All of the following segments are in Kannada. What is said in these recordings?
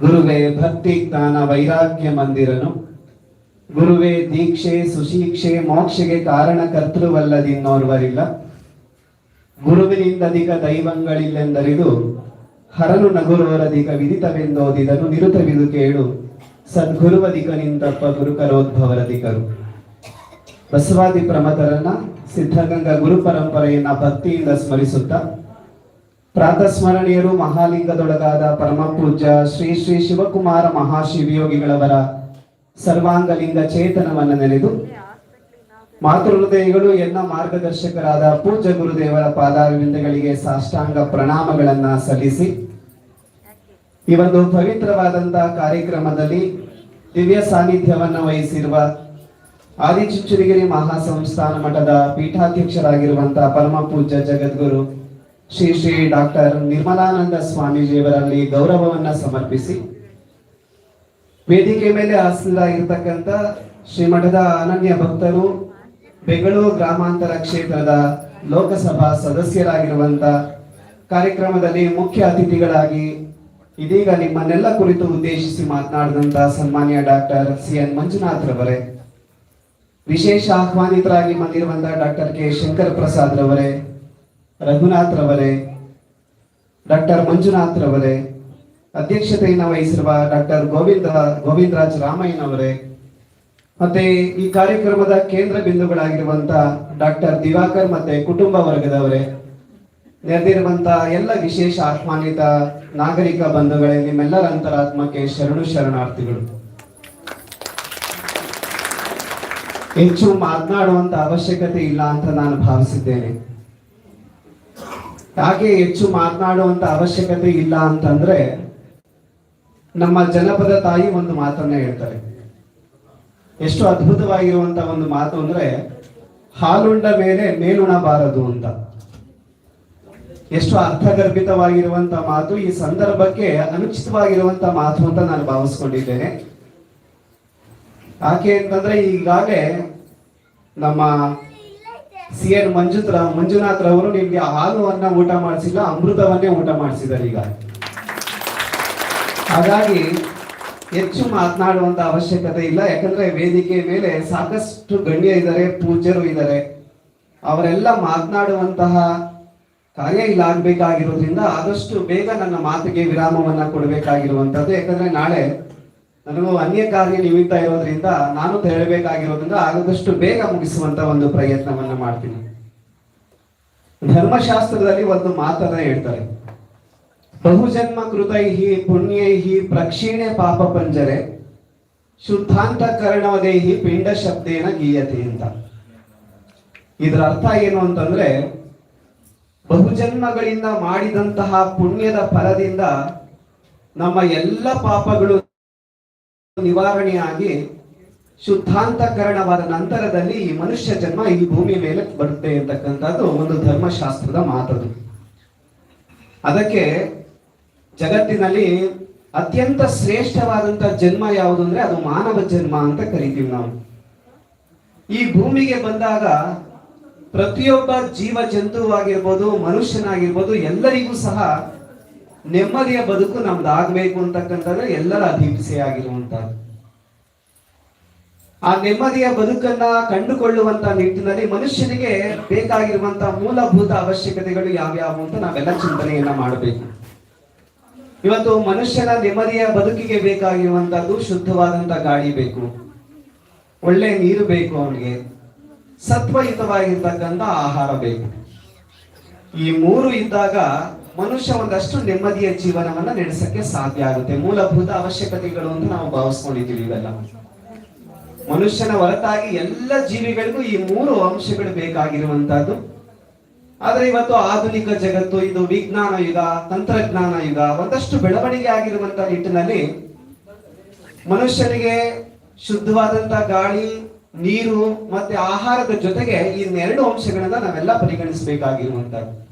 ಗುರುವೇ ಭಕ್ತಿ ಜ್ಞಾನ ವೈರಾಗ್ಯ ಮಂದಿರನು. ಗುರುವೇ ದೀಕ್ಷೆ ಸುಶೀಕ್ಷೆ ಮೋಕ್ಷಗೆ ಕಾರಣ ಕರ್ತೃವಲ್ಲದಿನ್ನೋರ್ವರಿಲ್ಲ ಗುರುವಿನಿಂದಧಿಕ ದೈವಂಗಳಿಲ್ಲೆಂದರಿದು ಹರನು ನಗುರೋರಧಿಕ ವಿದಿತವೆಂದೋದಿದನು ನಿರುತವಿದು ಕೇಳು ಸದ್ಗುರುವಧಿಕ ನಿಂತಪ್ಪ ಗುರುಕರೋದ್ಭವರಧಿಕರು ಬಸವಾದಿ ಪ್ರಮತರನ್ನ ಸಿದ್ಧಗಂಗಾ ಗುರು ಪರಂಪರೆಯನ್ನ ಭಕ್ತಿಯಿಂದ ಸ್ಮರಿಸುತ್ತಾ ಪ್ರಾತಸ್ಮರಣೀಯರು ಮಹಾಲಿಂಗದೊಳಗಾದ ಪರಮ ಪೂಜ್ಯ ಶ್ರೀ ಶ್ರೀ ಶಿವಕುಮಾರ ಮಹಾಶಿವಯೋಗಿಗಳವರ ಸರ್ವಾಂಗಲಿಂಗ ಚೇತನವನ್ನು ನೆನೆದು ಮಾತೃ ಎಲ್ಲ ಮಾರ್ಗದರ್ಶಕರಾದ ಪೂಜ್ಯ ಗುರುದೇವರ ಪಾದಾರವಿಂದಗಳಿಗೆ ಸಾಷ್ಟಾಂಗ ಪ್ರಣಾಮಗಳನ್ನ ಸಲ್ಲಿಸಿ, ಈ ಒಂದು ಪವಿತ್ರವಾದಂತಹ ಕಾರ್ಯಕ್ರಮದಲ್ಲಿ ದಿವ್ಯ ಸಾನ್ನಿಧ್ಯವನ್ನು ವಹಿಸಿರುವ ಆದಿಚುಂಚನಗಿರಿ ಮಹಾಸಂಸ್ಥಾನ ಮಠದ ಪೀಠಾಧ್ಯಕ್ಷರಾಗಿರುವಂತಹ ಪರಮ ಪೂಜ್ಯ ಜಗದ್ಗುರು ಶ್ರೀ ಶ್ರೀ ಡಾಕ್ಟರ್ ನಿರ್ಮಲಾನಂದ ಸ್ವಾಮೀಜಿಯವರಲ್ಲಿ ಗೌರವವನ್ನ ಸಮರ್ಪಿಸಿ ವೇದಿಕೆ ಮೇಲೆ ಆಸೀನರಾಗಿರ್ತಕ್ಕಂಥ ಶ್ರೀಮಠದ ಅನನ್ಯ ಭಕ್ತರು ಬೆಂಗಳೂರು ಗ್ರಾಮಾಂತರ ಕ್ಷೇತ್ರದ ಲೋಕಸಭಾ ಸದಸ್ಯರಾಗಿರುವಂತ ಕಾರ್ಯಕ್ರಮದಲ್ಲಿ ಮುಖ್ಯ ಅತಿಥಿಗಳಾಗಿ ಇದೀಗ ನಿಮ್ಮನ್ನೆಲ್ಲ ಕುರಿತು ಉದ್ದೇಶಿಸಿ ಮಾತನಾಡಿದಂತ ಸನ್ಮಾನ್ಯ ಡಾಕ್ಟರ್ ಸಿ ಎನ್ ಮಂಜುನಾಥ್ ರವರೇ, ವಿಶೇಷ ಆಹ್ವಾನಿತರಾಗಿ ಬಂದಿರುವಂತಹ ಡಾಕ್ಟರ್ ಕೆ. ಶಂಕರ್ ಪ್ರಸಾದ್ ರವರೇ ರಘುನಾಥ್ ರವರೇ ಡಾಕ್ಟರ್ ಮಂಜುನಾಥ್ ರವರೇ ಅಧ್ಯಕ್ಷತೆಯನ್ನು ವಹಿಸಿರುವ ಡಾಕ್ಟರ್ ಗೋವಿಂದ, ಗೋವಿಂದರಾಜ್ ರಾಮಯ್ಯನವರೇ, ಮತ್ತೆ ಈ ಕಾರ್ಯಕ್ರಮದ ಕೇಂದ್ರ ಬಿಂದುಗಳಾಗಿರುವಂತ ಡಾಕ್ಟರ್ ದಿವಾಕರ್ ಮತ್ತೆ ಕುಟುಂಬ ವರ್ಗದವರೇ, ನೆರೆದಿರುವಂತ ಎಲ್ಲ ವಿಶೇಷ ಆಹ್ವಾನಿತ ನಾಗರಿಕ ಬಂಧುಗಳೇ, ನಿಮ್ಮೆಲ್ಲರ ಅಂತರಾತ್ಮಕ್ಕೆ ಶರಣು ಶರಣಾರ್ಥಿಗಳು. ಹೆಚ್ಚು ಮಾತನಾಡುವಂತ ಅವಶ್ಯಕತೆ ಇಲ್ಲ ಅಂತ ನಾನು ಭಾವಿಸಿದ್ದೇನೆ. ಯಾಕೆ ಹೆಚ್ಚು ಮಾತನಾಡುವಂತ ಅವಶ್ಯಕತೆ ಇಲ್ಲ ಅಂತಂದ್ರೆ ನಮ್ಮ ಜನಪದ ತಾಯಿ ಒಂದು ಮಾತನ್ನ ಹೇಳ್ತಾರೆ. ಎಷ್ಟು ಅದ್ಭುತವಾಗಿರುವಂತ ಒಂದು ಮಾತು ಅಂದ್ರೆ, ಹಾಲುಂಡ ಮೇಲೆ ಮೇಲುಣಬಾರದು ಅಂತ. ಎಷ್ಟು ಅರ್ಥಗರ್ಭಿತವಾಗಿರುವಂತ ಮಾತು, ಈ ಸಂದರ್ಭಕ್ಕೆ ಅನುಚಿತವಾಗಿರುವಂತ ಮಾತು ಅಂತ ನಾನು ಭಾವಿಸ್ಕೊಂಡಿದ್ದೇನೆ. ಯಾಕೆ ಅಂತಂದ್ರೆ ಈಗಾಗಲೇ ನಮ್ಮ ಸಿ ಎನ್ ಮಂಜುತ್ ಮಂಜುನಾಥ್ ರವರು ನಿಮ್ಗೆ ಹಾಲುವನ್ನ ಊಟ ಮಾಡಿಸಿಲ್ಲ, ಅಮೃತವನ್ನೇ ಊಟ ಮಾಡಿಸಿದ್ದಾರೆ ಈಗ. ಹಾಗಾಗಿ ಹೆಚ್ಚು ಮಾತನಾಡುವಂತ ಅವಶ್ಯಕತೆ ಇಲ್ಲ. ಯಾಕಂದ್ರೆ ವೇದಿಕೆ ಮೇಲೆ ಸಾಕಷ್ಟು ಗಣ್ಯ ಇದ್ದಾರೆ, ಪೂಜ್ಯರು ಇದ್ದಾರೆ. ಅವರೆಲ್ಲ ಮಾತನಾಡುವಂತಹ ಕಾರ್ಯ ಇಲ್ಲ ಆಗ್ಬೇಕಾಗಿರೋದ್ರಿಂದ ಆದಷ್ಟು ಬೇಗ ನನ್ನ ಮಾತಿಗೆ ವಿರಾಮವನ್ನ ಕೊಡಬೇಕಾಗಿರುವಂತದ್ದು ಯಾಕಂದ್ರೆ ನಾಳೆ ನನಗೂ ಅನ್ಯ ಕಾರ್ಯ ನಿಮಿತ್ತ ಇರೋದ್ರಿಂದ ನಾನು ತೆರಳಬೇಕಾಗಿರೋದ್ರಿಂದ ಆಗದಷ್ಟು ಬೇಗ ಮುಗಿಸುವಂತ ಒಂದು ಪ್ರಯತ್ನವನ್ನ ಮಾಡ್ತೀನಿ. ಧರ್ಮಶಾಸ್ತ್ರದಲ್ಲಿ ಒಂದು ಮಾತನ್ನ ಹೇಳ್ತಾರೆ. ಬಹುಜನ್ಮ ಕೃತೈಹಿ ಪುಣ್ಯೈಹಿ ಪ್ರಕ್ಷೀಣೆ ಪಾಪ ಪಂಜರೆ ಶುದ್ಧಾಂತ ಕರ್ಣವದೇಹಿ ಪಿಂಡ ಶಬ್ದೇನ ಗೀಯತೆ ಅಂತ. ಇದರ ಅರ್ಥ ಏನು ಅಂತಂದ್ರೆ ಬಹುಜನ್ಮಗಳಿಂದ ಮಾಡಿದಂತಹ ಪುಣ್ಯದ ಫಲದಿಂದ ನಮ್ಮ ಎಲ್ಲ ಪಾಪಗಳು ನಿವಾರಣೆಯಾಗಿ ಶುದ್ಧಾಂತಕರಣವಾದ ನಂತರದಲ್ಲಿ ಈ ಮನುಷ್ಯ ಜನ್ಮ ಈ ಭೂಮಿ ಮೇಲೆ ಬರುತ್ತೆ ಅಂತಕ್ಕಂಥದ್ದು ಒಂದು ಧರ್ಮಶಾಸ್ತ್ರದ ಮಾತದು. ಅದಕ್ಕೆ ಜಗತ್ತಿನಲ್ಲಿ ಅತ್ಯಂತ ಶ್ರೇಷ್ಠವಾದಂತ ಜನ್ಮ ಯಾವುದು ಅಂದ್ರೆ ಅದು ಮಾನವ ಜನ್ಮ ಅಂತ ಕರಿತೀವಿ ನಾವು. ಈ ಭೂಮಿಗೆ ಬಂದಾಗ ಪ್ರತಿಯೊಬ್ಬ ಜೀವ ಜಂತುವಾಗಿರ್ಬೋದು ಮನುಷ್ಯನಾಗಿರ್ಬೋದು ಎಲ್ಲರಿಗೂ ಸಹ ನೆಮ್ಮದಿಯ ಬದುಕು ನಮ್ದು ಆಗ್ಬೇಕು ಅಂತಕ್ಕಂಥದ್ದು ಎಲ್ಲರ ಆಗಿರುವಂತಹದ್ದು ಆ ನೆಮ್ಮದಿಯ ಬದುಕನ್ನ ಕಂಡುಕೊಳ್ಳುವಂತ ನಿಟ್ಟಿನಲ್ಲಿ ಮನುಷ್ಯನಿಗೆ ಬೇಕಾಗಿರುವಂತಹ ಮೂಲಭೂತ ಅವಶ್ಯಕತೆಗಳು ಯಾವ್ಯಾವು ಅಂತ ನಾವೆಲ್ಲ ಚಿಂತನೆಯನ್ನ ಮಾಡಬೇಕು. ಇವತ್ತು ಮನುಷ್ಯನ ನೆಮ್ಮದಿಯ ಬದುಕಿಗೆ ಬೇಕಾಗಿರುವಂತಹದ್ದು ಶುದ್ಧವಾದಂತ ಗಾಳಿ ಬೇಕು. ಒಳ್ಳೆ ನೀರು ಬೇಕು ಅವನಿಗೆ. ಸತ್ವಯುತವಾಗಿರ್ತಕ್ಕಂಥ ಆಹಾರ ಬೇಕು. ಈ ಮೂರು ಇದ್ದಾಗ ಮನುಷ್ಯ ಒಂದಷ್ಟು ನೆಮ್ಮದಿಯ ಜೀವನವನ್ನ ನಡೆಸಕ್ಕೆ ಸಾಧ್ಯ ಆಗುತ್ತೆ. ಮೂಲಭೂತ ಅವಶ್ಯಕತೆಗಳು ಅಂತ ನಾವು ಭಾವಿಸ್ಕೊಂಡಿದ್ದೀವಿ ಇವೆಲ್ಲ. ಮನುಷ್ಯನ ಹೊರತಾಗಿ ಎಲ್ಲ ಜೀವಿಗಳಿಗೂ ಈ ಮೂರು ಅಂಶಗಳು ಬೇಕಾಗಿರುವಂತಹದ್ದು. ಆದ್ರೆ ಇವತ್ತು ಆಧುನಿಕ ಜಗತ್ತು, ಇದು ವಿಜ್ಞಾನ ಯುಗ, ತಂತ್ರಜ್ಞಾನ ಯುಗ, ಒಂದಷ್ಟು ಬೆಳವಣಿಗೆ ಆಗಿರುವಂತಹ ನಿಟ್ಟಿನಲ್ಲಿ ಮನುಷ್ಯನಿಗೆ ಶುದ್ಧವಾದಂತ ಗಾಳಿ, ನೀರು ಮತ್ತೆ ಆಹಾರದ ಜೊತೆಗೆ ಇನ್ನೆರಡು ಅಂಶಗಳನ್ನ ನಾವೆಲ್ಲ ಪರಿಗಣಿಸಬೇಕಾಗಿರುವಂತದ್ದು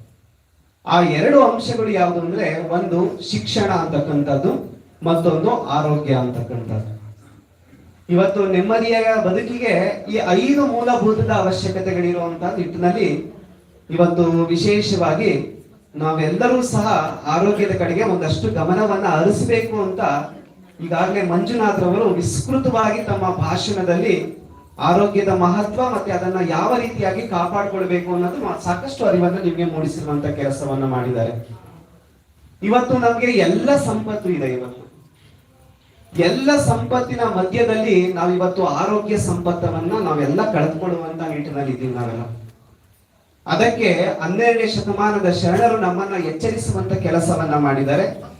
ಆ ಎರಡು ಅಂಶಗಳು ಯಾವುದು ಅಂದ್ರೆ ಒಂದು ಶಿಕ್ಷಣ ಅಂತಕ್ಕಂಥದ್ದು, ಮತ್ತೊಂದು ಆರೋಗ್ಯ ಅಂತಕ್ಕಂಥದ್ದು. ಇವತ್ತು ನೆಮ್ಮದಿಯ ಬದುಕಿಗೆ ಈ ಐದು ಮೂಲಭೂತದ ಅವಶ್ಯಕತೆಗಳಿರುವಂತಹ ನಿಟ್ಟಿನಲ್ಲಿ ಇವತ್ತು ವಿಶೇಷವಾಗಿ ನಾವೆಲ್ಲರೂ ಸಹ ಆರೋಗ್ಯದ ಕಡೆಗೆ ಒಂದಷ್ಟು ಗಮನವನ್ನ ಹರಿಸಬೇಕು ಅಂತ ಈಗಾಗಲೇ ಮಂಜುನಾಥ್ ರವರು ವಿಸ್ತೃತವಾಗಿ ತಮ್ಮ ಭಾಷಣದಲ್ಲಿ ಆರೋಗ್ಯದ ಮಹತ್ವ ಮತ್ತೆ ಅದನ್ನ ಯಾವ ರೀತಿಯಾಗಿ ಕಾಪಾಡಿಕೊಳ್ಬೇಕು ಅನ್ನೋದು ಸಾಕಷ್ಟು ಅರಿವನ್ನು ನಿಮಗೆ ಮೂಡಿಸಿರುವಂತ ಕೆಲಸವನ್ನ ಮಾಡಿದ್ದಾರೆ. ಇವತ್ತು ನಮ್ಗೆ ಎಲ್ಲ ಸಂಪತ್ತು ಇದೆ ಇವತ್ತು. ಎಲ್ಲ ಸಂಪತ್ತಿನ ಮಧ್ಯದಲ್ಲಿ ನಾವಿವತ್ತು ಆರೋಗ್ಯ ಸಂಪತ್ತವನ್ನ ನಾವೆಲ್ಲ ಕಳೆದುಕೊಳ್ಳುವಂತ ನಿಟ್ಟಿನಲ್ಲಿ ಇದ್ದೀವಿ ನಾವೆಲ್ಲ. ಅದಕ್ಕೆ ಹನ್ನೆರಡನೇ ಶತಮಾನದ ಶರಣರು ನಮ್ಮನ್ನ ಎಚ್ಚರಿಸುವಂತ ಕೆಲಸವನ್ನ ಮಾಡಿದ್ದಾರೆ.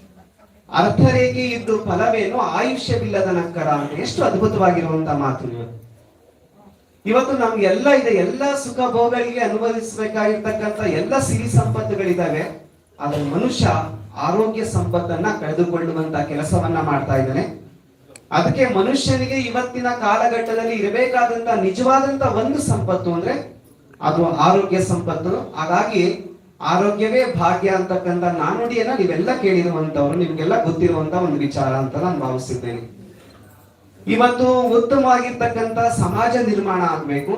ಅರ್ಥರೇಖೆ ಇದ್ದು ಫಲವೇನು ಆಯುಷ್ಯವಿಲ್ಲದ ನಕ್ಕರ ಅಂತ ಎಷ್ಟು ಅದ್ಭುತವಾಗಿರುವಂತ ಮಾತು ನೀವು ಇವತ್ತು ನಮ್ಗೆಲ್ಲ ಇದೆ, ಎಲ್ಲ ಸುಖ ಭೋಗಗಳಿಗೆ ಅನುಭವಿಸಬೇಕಾಗಿರ್ತಕ್ಕಂಥ ಎಲ್ಲ ಸಿರಿ ಸಂಪತ್ತುಗಳಿದ್ದಾವೆ. ಆದ್ರೆ ಮನುಷ್ಯ ಆರೋಗ್ಯ ಸಂಪತ್ತನ್ನ ಕಳೆದುಕೊಳ್ಳುವಂತ ಕೆಲಸವನ್ನ ಮಾಡ್ತಾ ಇದ್ದಾನೆ. ಅದಕ್ಕೆ ಮನುಷ್ಯನಿಗೆ ಇವತ್ತಿನ ಕಾಲಘಟ್ಟದಲ್ಲಿ ಇರಬೇಕಾದಂತ ನಿಜವಾದಂತ ಒಂದು ಸಂಪತ್ತು ಅಂದ್ರೆ ಅದು ಆರೋಗ್ಯ ಸಂಪತ್ತು. ಹಾಗಾಗಿ ಆರೋಗ್ಯವೇ ಭಾಗ್ಯ ಅಂತಕ್ಕಂಥ ನಾನುಡಿಯನ್ನ ನೀವೆಲ್ಲ ಕೇಳಿರುವಂತವ್ರು, ನಿಮ್ಗೆಲ್ಲ ಗೊತ್ತಿರುವಂತ ಒಂದು ವಿಚಾರ ಅಂತ ನಾನು ಭಾವಿಸಿದ್ದೇನೆ. ಇವತ್ತು ಉತ್ತಮವಾಗಿರ್ತಕ್ಕಂಥ ಸಮಾಜ ನಿರ್ಮಾಣ ಆಗ್ಬೇಕು.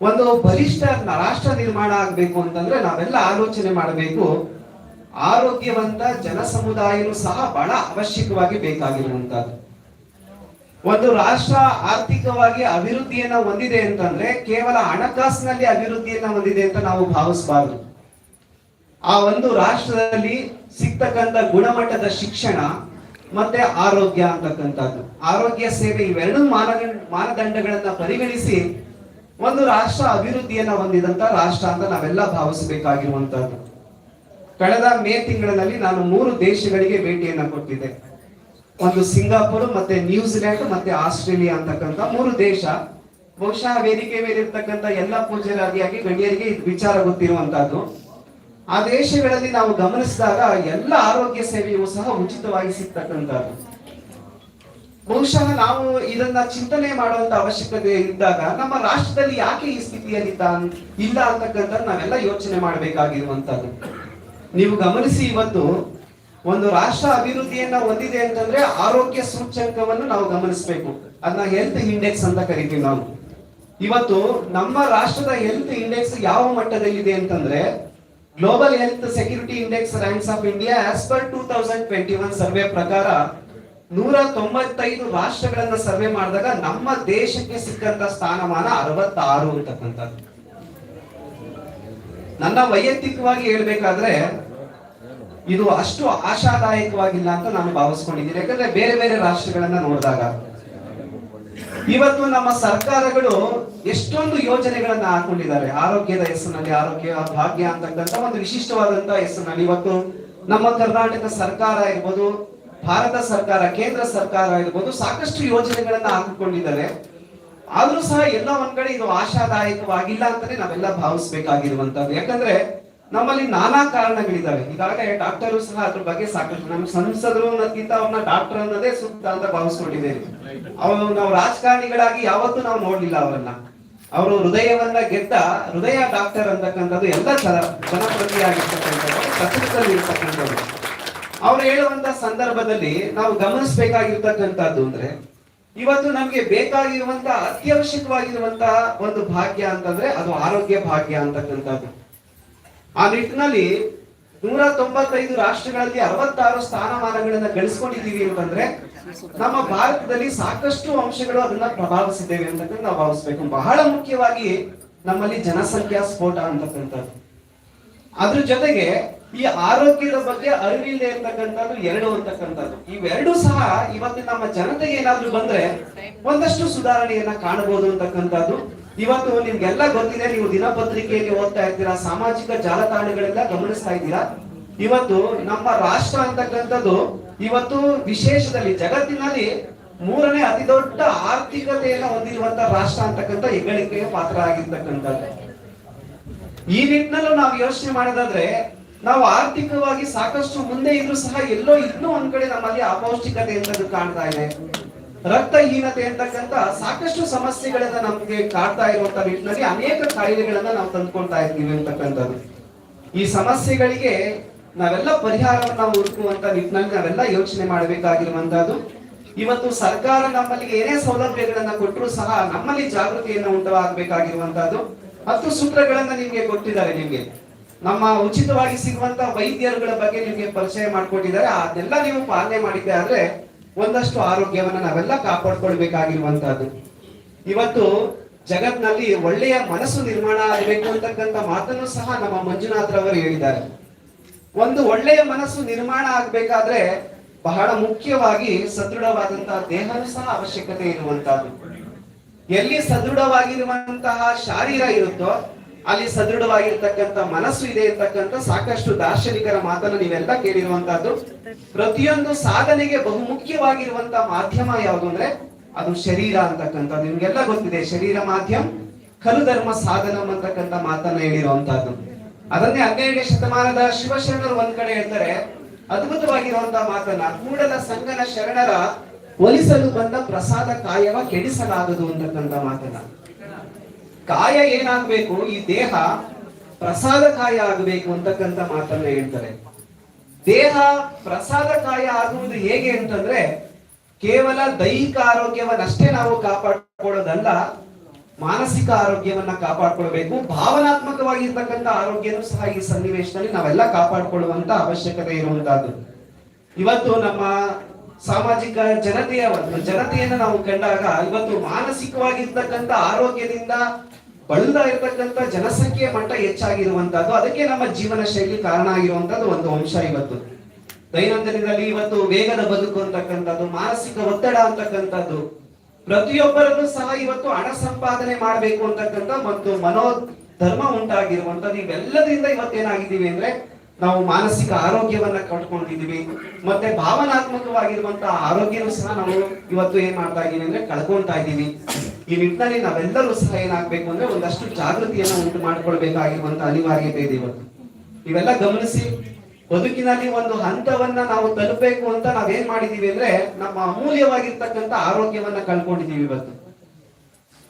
ಒಂದು ಬಲಿಷ್ಠ ರಾಷ್ಟ್ರ ನಿರ್ಮಾಣ ಆಗ್ಬೇಕು ಅಂತಂದ್ರೆ ನಾವೆಲ್ಲ ಆಲೋಚನೆ ಮಾಡಬೇಕು. ಆರೋಗ್ಯವಂತ ಜನ ಸಮುದಾಯನೂ ಸಹ ಬಹಳ ಅವಶ್ಯಕವಾಗಿ ಬೇಕಾಗಿರುವಂತದ್ದು ಒಂದು ರಾಷ್ಟ್ರ ಆರ್ಥಿಕವಾಗಿ ಅಭಿವೃದ್ಧಿಯನ್ನ ಹೊಂದಿದೆ ಅಂತಂದ್ರೆ ಕೇವಲ ಹಣಕಾಸಿನಲ್ಲಿ ಅಭಿವೃದ್ಧಿಯನ್ನ ಹೊಂದಿದೆ ಅಂತ ನಾವು ಭಾವಿಸಬಾರದು. ಆ ಒಂದು ರಾಷ್ಟ್ರದಲ್ಲಿ ಸಿಗ್ತಕ್ಕಂಥ ಗುಣಮಟ್ಟದ ಶಿಕ್ಷಣ ಮತ್ತೆ ಆರೋಗ್ಯ ಅಂತಕ್ಕಂಥದ್ದು. ಆರೋಗ್ಯ ಸೇವೆ ಇವೆರಡು ಮಾನದಂಡ ಮಾನದಂಡಗಳನ್ನ ಪರಿಗಣಿಸಿ ಒಂದು ರಾಷ್ಟ್ರ ಅಭಿವೃದ್ಧಿಯನ್ನ ಹೊಂದಿದಂತ ರಾಷ್ಟ್ರ ಅಂತ ನಾವೆಲ್ಲ ಭಾವಿಸಬೇಕಾಗಿರುವಂತದ್ದು ಕಳೆದ ಮೇ ತಿಂಗಳಿನಲ್ಲಿ ನಾನು ಮೂರು ದೇಶಗಳಿಗೆ ಭೇಟಿಯನ್ನ ಕೊಟ್ಟಿದ್ದೆ. ಒಂದು ಸಿಂಗಾಪುರ್, ಮತ್ತೆ ನ್ಯೂಜಿಲೆಂಡ್ ಮತ್ತೆ ಆಸ್ಟ್ರೇಲಿಯಾ ಅಂತಕ್ಕಂಥ ಮೂರು ದೇಶ. ಬಹುಶಃ ವೇದಿಕೆ ಮೇಲೆ ಇರ್ತಕ್ಕಂಥ ಎಲ್ಲ ಪೂಜ್ಯರಾದಿಯಾಗಿ ಗಣ್ಯರಿಗೆ ವಿಚಾರ ಗೊತ್ತಿರುವಂತಹದ್ದು ಆ ದೇಶಗಳಲ್ಲಿ ನಾವು ಗಮನಿಸಿದಾಗ ಎಲ್ಲ ಆರೋಗ್ಯ ಸೇವೆಯೂ ಸಹ ಉಚಿತವಾಗಿ ಸಿಗ್ತಕ್ಕಂಥದ್ದು. ಬಹುಶಃ ನಾವು ಇದನ್ನ ಚಿಂತನೆ ಮಾಡುವಂತ ಅವಶ್ಯಕತೆ ಇದ್ದಾಗ ನಮ್ಮ ರಾಷ್ಟ್ರದಲ್ಲಿ ಯಾಕೆ ಈ ಸ್ಥಿತಿಯಲ್ಲಿ ಇಲ್ಲ ಅಂತಕ್ಕಂಥ ನಾವೆಲ್ಲ ಯೋಚನೆ ಮಾಡಬೇಕಾಗಿರುವಂತದ್ದು ನೀವು ಗಮನಿಸಿ ಇವತ್ತು ಒಂದು ರಾಷ್ಟ್ರ ಅಭಿವೃದ್ಧಿಯನ್ನ ಹೊಂದಿದೆ ಅಂತಂದ್ರೆ ಆರೋಗ್ಯ ಸೂಚ್ಯಂಕವನ್ನು ನಾವು ಗಮನಿಸಬೇಕು. ಅದನ್ನ ಹೆಲ್ತ್ ಇಂಡೆಕ್ಸ್ ಅಂತ ಕರಿತೀವಿ ನಾವು. ಇವತ್ತು ನಮ್ಮ ರಾಷ್ಟ್ರದ ಹೆಲ್ತ್ ಇಂಡೆಕ್ಸ್ ಯಾವ ಮಟ್ಟದಲ್ಲಿದೆ ಅಂತಂದ್ರೆ global health security index ranks of India as per two thousand twenty one survey ಪ್ರಕಾರ ನೂರ ತೊಂಬತ್ತೈದು ರಾಷ್ಟ್ರಗಳನ್ನ ಸರ್ವೆ ಮಾಡಿದಾಗ ನಮ್ಮ ದೇಶಕ್ಕೆ ಸಿಕ್ಕಂತ ಸ್ಥಾನಮಾನ ಅರವತ್ತಾರು ಅಂತಕ್ಕಂಥದ್ದು. ನನ್ನ ವೈಯಕ್ತಿಕವಾಗಿ ಹೇಳ್ಬೇಕಾದ್ರೆ ಇದು ಅಷ್ಟು ಆಶಾದಾಯಕವಾಗಿಲ್ಲ ಅಂತ ನಾನು ಭಾವಿಸ್ಕೊಂಡಿದ್ದೀನಿ. ಯಾಕಂದ್ರೆ ಬೇರೆ ಬೇರೆ ರಾಷ್ಟ್ರಗಳನ್ನ ನೋಡಿದಾಗ ಇವತ್ತು ನಮ್ಮ ಸರ್ಕಾರಗಳು ಎಷ್ಟೊಂದು ಯೋಜನೆಗಳನ್ನ ಹಾಕೊಂಡಿದ್ದಾರೆ. ಆರೋಗ್ಯದ ಹೆಸರಿನಲ್ಲಿ ಆರೋಗ್ಯ ಭಾಗ್ಯ ಅಂತಕ್ಕಂಥ ಒಂದು ವಿಶಿಷ್ಟವಾದಂತಹ ಹೆಸರಿನಲ್ಲಿ ಇವತ್ತು ನಮ್ಮ ಕರ್ನಾಟಕ ಸರ್ಕಾರ ಇರ್ಬೋದು, ಭಾರತ ಸರ್ಕಾರ, ಕೇಂದ್ರ ಸರ್ಕಾರ ಇರ್ಬೋದು ಸಾಕಷ್ಟು ಯೋಜನೆಗಳನ್ನ ಹಾಕಿಕೊಂಡಿದ್ದಾರೆ. ಆದ್ರೂ ಸಹ ಎಲ್ಲ ಒಂದ್ ಕಡೆ ಇದು ಆಶಾದಾಯಕವಾಗಿಲ್ಲ ಅಂತಾನೆ ನಾವೆಲ್ಲ ಭಾವಿಸ್ಬೇಕಾಗಿರುವಂತದ್ದು. ಯಾಕಂದ್ರೆ ನಮ್ಮಲ್ಲಿ ನಾನಾ ಕಾರಣಗಳಿದ್ದಾವೆ. ಈಗಾಗಲೇ ಡಾಕ್ಟರು ಸಹ ಅದ್ರ ಬಗ್ಗೆ ಸಾಕಷ್ಟು ನಮ್ಮ ಸಂಸದರು ಅನ್ನೋದಕ್ಕಿಂತ ಅವ್ರನ್ನ ಡಾಕ್ಟರ್ ಅನ್ನೋದೇ ಸೂಕ್ತ ಅಂತ ಭಾವಿಸ್ಕೊಂಡಿದ್ದೇವೆ. ಅವರು ನಾವು ರಾಜಕಾರಣಿಗಳಾಗಿ ಯಾವತ್ತೂ ನಾವು ನೋಡ್ಲಿಲ್ಲ ಅವರನ್ನ. ಅವರು ಹೃದಯವನ್ನ ಗೆದ್ದ ಹೃದಯ ಡಾಕ್ಟರ್ ಅಂತಕ್ಕಂಥದ್ದು ಎಲ್ಲ ಜನ- ಜನಪ್ರತಿಯಾಗಿರ್ತಕ್ಕಂಥದ್ದು ಇರ್ತಕ್ಕಂಥದ್ದು ಅವ್ರು ಹೇಳುವಂತ ಸಂದರ್ಭದಲ್ಲಿ ನಾವು ಗಮನಿಸಬೇಕಾಗಿರ್ತಕ್ಕಂಥದ್ದು ಅಂದ್ರೆ, ಇವತ್ತು ನಮ್ಗೆ ಬೇಕಾಗಿರುವಂತ, ಅತ್ಯವಶ್ಯಕವಾಗಿರುವಂತಹ ಒಂದು ಭಾಗ್ಯ ಅಂತಂದ್ರೆ ಅದು ಆರೋಗ್ಯ ಭಾಗ್ಯ ಅಂತಕ್ಕಂಥದ್ದು. ಆ ನಿಟ್ಟಿನಲ್ಲಿ ನೂರ ತೊಂಬತ್ತೈದು ರಾಷ್ಟ್ರಗಳಲ್ಲಿ ಅರವತ್ತಾರು ಸ್ಥಾನಮಾನಗಳನ್ನ ಗಳಿಸ್ಕೊಂಡಿದ್ದೀವಿ ಅಂತಂದ್ರೆ ನಮ್ಮ ಭಾರತದಲ್ಲಿ ಸಾಕಷ್ಟು ಅಂಶಗಳು ಅದನ್ನ ಪ್ರಭಾವಿಸಿದ್ದೇವೆ ಅಂತಕ್ಕಂಥ ನಾವು ಭಾವಿಸ್ಬೇಕು. ಬಹಳ ಮುಖ್ಯವಾಗಿ ನಮ್ಮಲ್ಲಿ ಜನಸಂಖ್ಯಾ ಸ್ಫೋಟ ಅಂತಕ್ಕಂಥದ್ದು. ಅದ್ರ ಜೊತೆಗೆ ಈ ಆರೋಗ್ಯದ ಬಗ್ಗೆ ಅರಿವಿಲ್ಲದೆ ಇರ್ತಕ್ಕಂಥದ್ದು ಎರಡು ಅಂತಕ್ಕಂಥದ್ದು. ಇವೆರಡು ಸಹ ಇವತ್ತು ನಮ್ಮ ಜನತೆಗೆ ಏನಾದ್ರೂ ಬಂದ್ರೆ ಒಂದಷ್ಟು ಸುಧಾರಣೆಯನ್ನ ಕಾಣಬಹುದು ಅಂತಕ್ಕಂಥದ್ದು. ಇವತ್ತು ನಿಮ್ಗೆಲ್ಲ ಗೊತ್ತಿದೆ, ನೀವು ದಿನಪತ್ರಿಕೆಯಲ್ಲಿ ಓದ್ತಾ ಇರ್ತೀರಾ ಸಾಮಾಜಿಕ ಜಾಲತಾಣಗಳೆಲ್ಲ ಗಮನಿಸ್ತಾ ಇದ್ದೀರಾ? ಇವತ್ತು ನಮ್ಮ ರಾಷ್ಟ್ರ ಅಂತಕ್ಕಂಥದ್ದು ಇವತ್ತು ವಿಶೇಷದಲ್ಲಿ, ಜಗತ್ತಿನಲ್ಲಿ ಮೂರನೇ ಅತಿ ದೊಡ್ಡ ಆರ್ಥಿಕತೆಯನ್ನ ಹೊಂದಿರುವಂತ ರಾಷ್ಟ್ರ ಅಂತಕ್ಕಂಥ ಹೆಗ್ಗಳಿಕೆಗೆ ಪಾತ್ರ ಆಗಿರ್ತಕ್ಕಂಥದ್ದು ಈ ನಿಟ್ಟಿನಲ್ಲೂ ನಾವು ಯೋಚನೆ ಮಾಡೋದಾದ್ರೆ, ನಾವು ಆರ್ಥಿಕವಾಗಿ ಸಾಕಷ್ಟು ಮುಂದೆ ಇದ್ರೂ ಸಹ ಎಲ್ಲೋ ಇನ್ನೂ ಒಂದ್ ಕಡೆ ನಮ್ಮಲ್ಲಿ ಅಪೌಷ್ಟಿಕತೆ ಅಂತದ್ದು ಕಾಣ್ತಾ ಇದೆ. ರಕ್ತಹೀನತೆ ಅಂತಕ್ಕಂತ ಸಾಕಷ್ಟು ಸಮಸ್ಯೆಗಳನ್ನ ನಮ್ಗೆ ಕಾಡ್ತಾ ಇರುವಂತ ನಿಟ್ಟಿನಲ್ಲಿ ಅನೇಕ ಕಾಯಿಲೆಗಳನ್ನ ನಾವು ತಂದ್ಕೊಳ್ತಾ ಇದ್ದೀವಿ ಅಂತಕ್ಕಂಥದ್ದು. ಈ ಸಮಸ್ಯೆಗಳಿಗೆ ನಾವೆಲ್ಲ ಪರಿಹಾರವನ್ನ ಹುಡುಕುವಂತ ನಿಟ್ಟಿನಲ್ಲಿ ನಾವೆಲ್ಲ ಯೋಚನೆ ಮಾಡಬೇಕಾಗಿರುವಂತಹದ್ದು. ಇವತ್ತು ಸರ್ಕಾರ ನಮ್ಮಲ್ಲಿ ಏನೇ ಸೌಲಭ್ಯಗಳನ್ನ ಕೊಟ್ಟರು ಸಹ ನಮ್ಮಲ್ಲಿ ಜಾಗೃತಿಯನ್ನ ಉಂಟಾಗಬೇಕಾಗಿರುವಂತಹದ್ದು ಹತ್ತು ಸೂತ್ರಗಳನ್ನ ನಿಮ್ಗೆ ಕೊಟ್ಟಿದ್ದಾರೆ ನಿಮ್ಗೆ. ನಮ್ಮ ಉಚಿತವಾಗಿ ಸಿಗುವಂತ ವೈದ್ಯರುಗಳ ಬಗ್ಗೆ ನಿಮ್ಗೆ ಪರಿಚಯ ಮಾಡಿಕೊಟ್ಟಿದ್ದಾರೆ. ಅದೆಲ್ಲ ನೀವು ಪಾಲನೆ ಮಾಡಿದ್ದೆ ಆದ್ರೆ ಒಂದಷ್ಟು ಆರೋಗ್ಯವನ್ನ ನಾವೆಲ್ಲ ಕಾಪಾಡ್ಕೊಳ್ಬೇಕಾಗಿರುವಂತಹದ್ದು ಇವತ್ತು ಜಗತ್ನಲ್ಲಿ ಒಳ್ಳೆಯ ಮನಸ್ಸು ನಿರ್ಮಾಣ ಆಗಬೇಕು ಅಂತಕ್ಕಂಥ ಮಾತನ್ನು ಸಹ ನಮ್ಮ ಮಂಜುನಾಥ್ರವರು ಹೇಳಿದ್ದಾರೆ. ಒಂದು ಒಳ್ಳೆಯ ಮನಸ್ಸು ನಿರ್ಮಾಣ ಆಗ್ಬೇಕಾದ್ರೆ ಬಹಳ ಮುಖ್ಯವಾಗಿ ಸದೃಢವಾದಂತಹ ದೇಹನೂ ಸಹ ಅವಶ್ಯಕತೆ ಇರುವಂತಹದ್ದು ಎಲ್ಲಿ ಸದೃಢವಾಗಿರುವಂತಹ ಶಾರೀರ ಇರುತ್ತೋ ಅಲ್ಲಿ ಸದೃಢವಾಗಿರ್ತಕ್ಕಂಥ ಮನಸ್ಸು ಇದೆ ಇರ್ತಕ್ಕಂಥ ಸಾಕಷ್ಟು ದಾರ್ಶನಿಕರ ಮಾತನ್ನು ನೀವೆಲ್ಲ ಕೇಳಿರುವಂತಹದ್ದು. ಪ್ರತಿಯೊಂದು ಸಾಧನೆಗೆ ಬಹು ಮುಖ್ಯವಾಗಿರುವಂತಹ ಮಾಧ್ಯಮ ಯಾವುದು ಅಂದ್ರೆ ಅದು ಶರೀರ ಅಂತಕ್ಕಂಥದ್ದು. ನಿಮ್ಗೆಲ್ಲ ಗೊತ್ತಿದೆ, ಶರೀರ ಮಾಧ್ಯಮ ಕಲು ಧರ್ಮ ಸಾಧನ ಅಂತಕ್ಕಂಥ ಮಾತನ್ನ ಹೇಳಿರುವಂತಹದ್ದು. ಅದನ್ನೇ ಹನ್ನೆರಡನೇ ಶತಮಾನದ ಶಿವಶರಣರು ಒಂದ್ ಕಡೆ ಹೇಳ್ತಾರೆ ಅದ್ಭುತವಾಗಿರುವಂತಹ ಮಾತನ್ನ, ಕೂಡಲ ಸಂಗನ ಶರಣರ ಒಲಿಸಲು ಬಂದ ಪ್ರಸಾದ ಕಾಯವ ಕೆಡಿಸಲಾಗದು ಅಂತಕ್ಕಂಥ ಮಾತನ್ನ. ಕಾಯ ಏನಾಗಬೇಕು? ಈ ದೇಹ ಪ್ರಸಾದ ಕಾಯ ಆಗಬೇಕು ಅಂತಕ್ಕಂಥ ಮಾತನ್ನ ಹೇಳ್ತಾರೆ. ದೇಹ ಪ್ರಸಾದ ಕಾಯ ಆಗುವುದು ಹೇಗೆ ಅಂತಂದ್ರೆ, ಕೇವಲ ದೈಹಿಕ ಆರೋಗ್ಯವನ್ನಷ್ಟೇ ನಾವು ಕಾಪಾಡ್ಕೊಳ್ಳೋದಲ್ಲ, ಮಾನಸಿಕ ಆರೋಗ್ಯವನ್ನ ಕಾಪಾಡ್ಕೊಳ್ಬೇಕು. ಭಾವನಾತ್ಮಕವಾಗಿರ್ತಕ್ಕಂಥ ಆರೋಗ್ಯನೂ ಸಹ ಈ ಸನ್ನಿವೇಶದಲ್ಲಿ ನಾವೆಲ್ಲ ಕಾಪಾಡ್ಕೊಳ್ಳುವಂತ ಅವಶ್ಯಕತೆ ಇರುವಂತಹದ್ದು ಇವತ್ತು ನಮ್ಮ ಸಾಮಾಜಿಕ ಜನತೆಯ ಒಂದು ಜನತೆಯನ್ನ ನಾವು ಕಂಡಾಗ ಇವತ್ತು ಮಾನಸಿಕವಾಗಿರ್ತಕ್ಕಂಥ ಆರೋಗ್ಯದಿಂದ ಬಳಲ್ತಾ ಇರತಕ್ಕಂಥ ಜನಸಂಖ್ಯೆಯ ಮಟ್ಟ ಹೆಚ್ಚಾಗಿರುವಂತಹದ್ದು ಅದಕ್ಕೆ ನಮ್ಮ ಜೀವನ ಶೈಲಿ ಕಾರಣ ಆಗಿರುವಂತದ್ದು ಒಂದು ಅಂಶ ಇವತ್ತು. ದೈನಂದಿನದಲ್ಲಿ ಇವತ್ತು ವೇಗದ ಬದುಕು ಅಂತಕ್ಕಂಥದ್ದು, ಮಾನಸಿಕ ಒತ್ತಡ ಅಂತಕ್ಕಂಥದ್ದು ಪ್ರತಿಯೊಬ್ಬರನ್ನು ಸಹ ಇವತ್ತು ಹಣ ಸಂಪಾದನೆ ಮಾಡಬೇಕು ಅಂತಕ್ಕಂಥ ಮತ್ತು ಮನೋ ಧರ್ಮ ಉಂಟಾಗಿರುವಂತದ್ದು ಇವೆಲ್ಲದರಿಂದ ಇವತ್ತೇನಾಗಿದ್ದೀವಿ ಅಂದ್ರೆ ನಾವು ಮಾನಸಿಕ ಆರೋಗ್ಯವನ್ನ ಕಳ್ಕೊಂಡಿದೀವಿ ಮತ್ತೆ ಭಾವನಾತ್ಮಕವಾಗಿರುವಂತಹ ಆರೋಗ್ಯನೂ ಸಹ ನಾವು ಇವತ್ತು ಏನ್ ಮಾಡ್ತಾ ಇದೀವಿ ಅಂದ್ರೆ ಕಳ್ಕೊಂತಾ ಇದ್ದೀವಿ. ಈ ನಿಟ್ಟಿನಲ್ಲಿ ನಾವೆಲ್ಲರೂ ಸಹ ಏನಾಗ್ಬೇಕು ಅಂದ್ರೆ ಒಂದಷ್ಟು ಜಾಗೃತಿಯನ್ನ ಉಂಟು ಮಾಡ್ಕೊಳ್ಬೇಕಾಗಿರುವಂತ ಅನಿವಾರ್ಯತೆ ಇದೆ ಇವತ್ತು. ಇವೆಲ್ಲ ಗಮನಿಸಿ, ಬದುಕಿನಲ್ಲಿ ಒಂದು ಹಂತವನ್ನ ನಾವು ತಲುಪಬೇಕು ಅಂತ ನಾವೇನ್ ಮಾಡಿದೀವಿ ಅಂದ್ರೆ ನಮ್ಮ ಅಮೂಲ್ಯವಾಗಿರ್ತಕ್ಕಂಥ ಆರೋಗ್ಯವನ್ನ ಕಳ್ಕೊಂಡಿದೀವಿ ಇವತ್ತು.